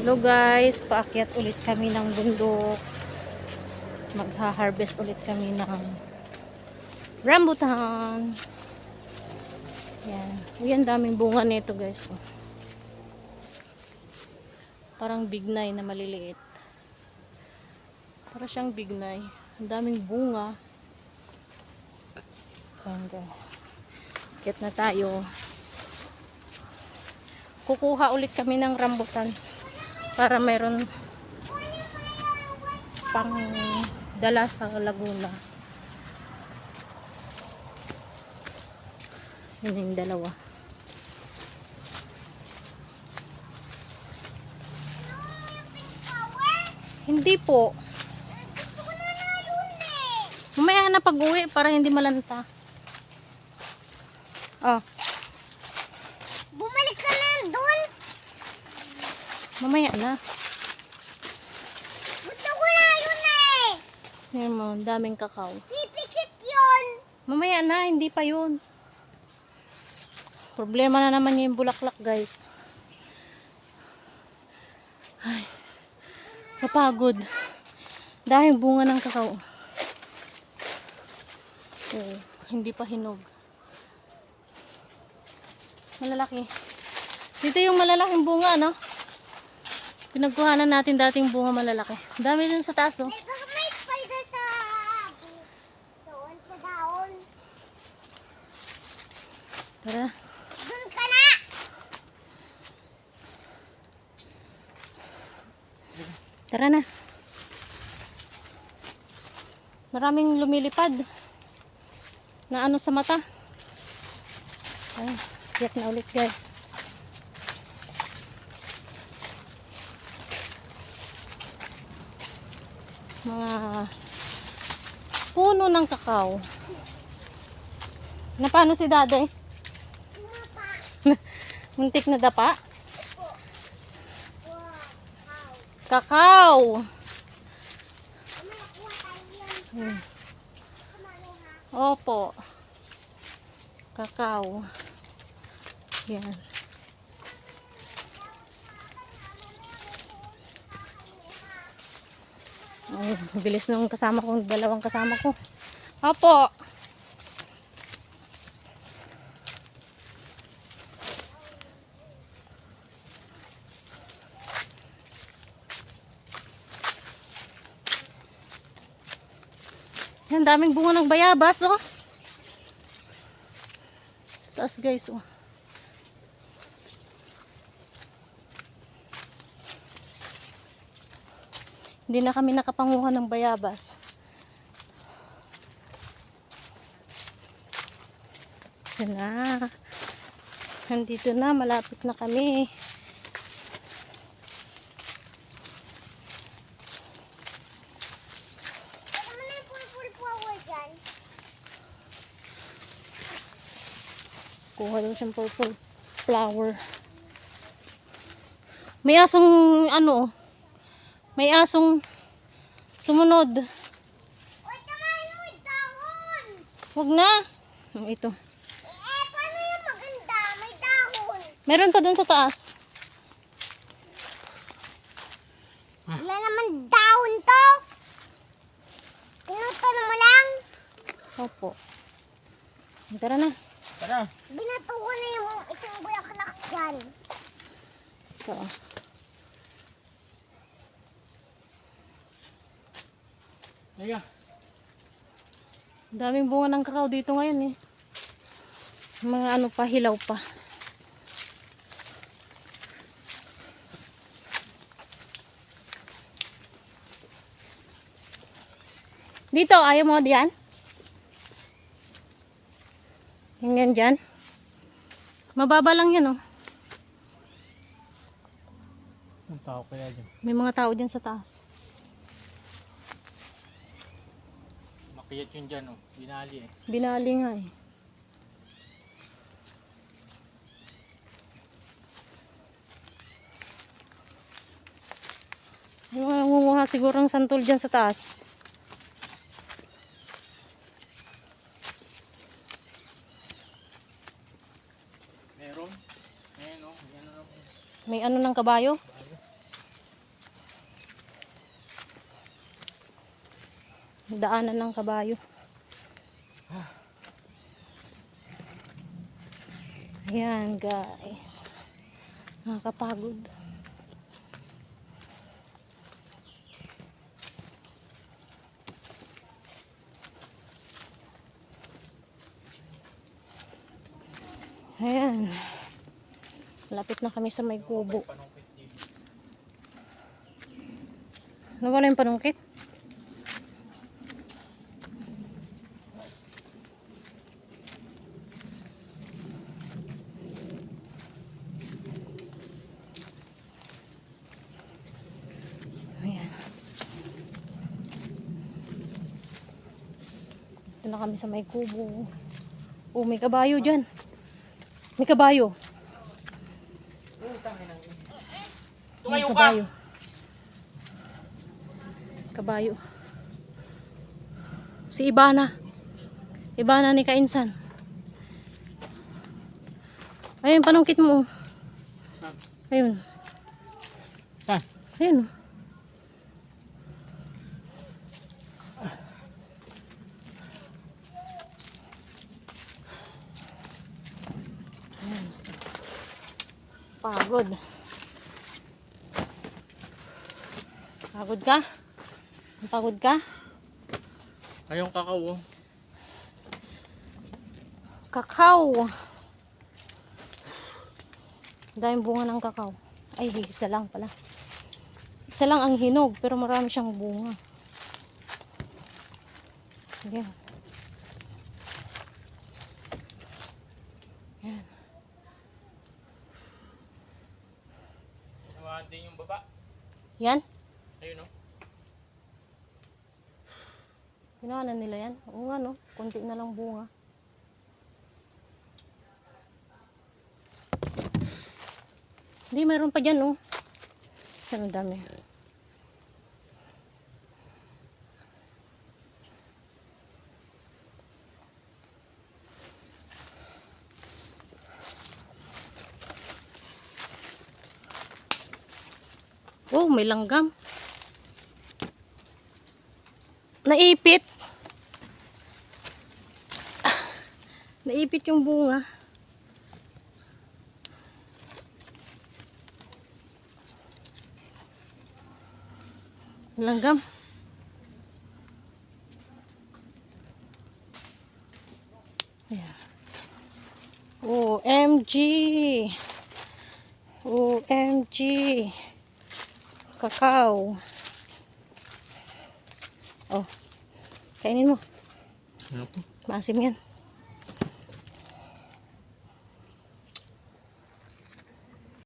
Hello guys, paakyat ulit kami ng bundok. Magha-harvest ulit kami ng rambutan. Yan. Uy, daming bunga nito guys. oh. Parang bignay na maliliit. Para siyang bignay. Ang daming bunga. Ayan guys. Akyat na tayo. Kukuha ulit kami ng rambutan para meron pang dala sa Laguna. Yun yung dalawa. Hindi po. Mamaya na pag-uwi para hindi malanta. Oh, Bumalik ka na doon. Mamaya na. Gusto ko na yun eh. Yan mo, daming kakao. Pipikit yun. Mamaya na, hindi pa yun. Problema na naman yung bulaklak, guys. Ay, kapagod. Dahil bunga ng kakao. Oo, hindi pa hinog. Malalaki. Dito yung malalaking bunga, no? Pinagkuhanan natin dating bunga malalaki. Dami dun sa taas, oh. Baka may spider sa... Doon sa daon. Tara. Doon ka na. Tara na. Maraming lumilipad. Na ano sa mata. Ay, tiyak na ulit guys. Mga puno ng kakao. Na paano si daday? Muntik na dapa? Kakao. Hmm. Opo. Kakao. Yan. Ay, bilis nung kasama ko, dalawang kasama ko. Opo. Yan, daming bunga ng bayabas, oh. Taas, guys, oh. Hindi na kami nakapanguha ng bayabas. Diyan na. Nandito na, malapit na kami. Kuha daw siyang purple flower. May asong ano, may asong sumunod. Mo yung dahon. Wag na. Oh, Ito. Eh, paano yung maganda? May dahon. Meron pa dun sa taas. Wala naman dahon to. Pinutol mo lang. Opo. Tara na. Tara. Binato ko na yung isang bulaklak dyan. Ito. Teka. Daming bunga ng kakao dito ngayon eh. Mga ano pa, hilaw pa. Dito, ayaw mo diyan? Hanggang dyan. Mababa lang yan oh. Ang tao kaya dyan. May mga tao dyan sa taas. Makiyat yun dyan, oh. Binali eh. Binali nga eh. May mga nangunguha siguro ng santol dyan sa taas. Meron. Ayan, oh. Ayan, oh. May ano ng kabayo? Daanan ng kabayo. Ayan guys. Nakakapagod. Ayan. Lapit na kami sa may kubo. Nawala yung panungkit? Na kami sa may kubo. Oh, may kabayo dyan. May kabayo. May kabayo. Kabayo. Si Ibana. Ibana ni Kainsan. Ayun, panungkit mo. Ayun. Saan? Ayun. Ayun. Pagod. Pagod ka? Pagod ka? Ayong kakao. oh. Kakao. Daming bunga ng kakao. Ay, isa lang pala. Isa lang ang hinog, pero marami siyang bunga. Ayan. Din yung baba. Yan? Ayun oh. Ginawa na nila yan. Oo nga no, konti na lang bunga. Hindi, meron pa dyan oh. Saan ang dami? Oh, may langgam. Naipit. Naipit yung bunga. Langgam. Ayan. OMG. OMG. Kakao. Oh. Kainin mo. Ano po? Maasim yan.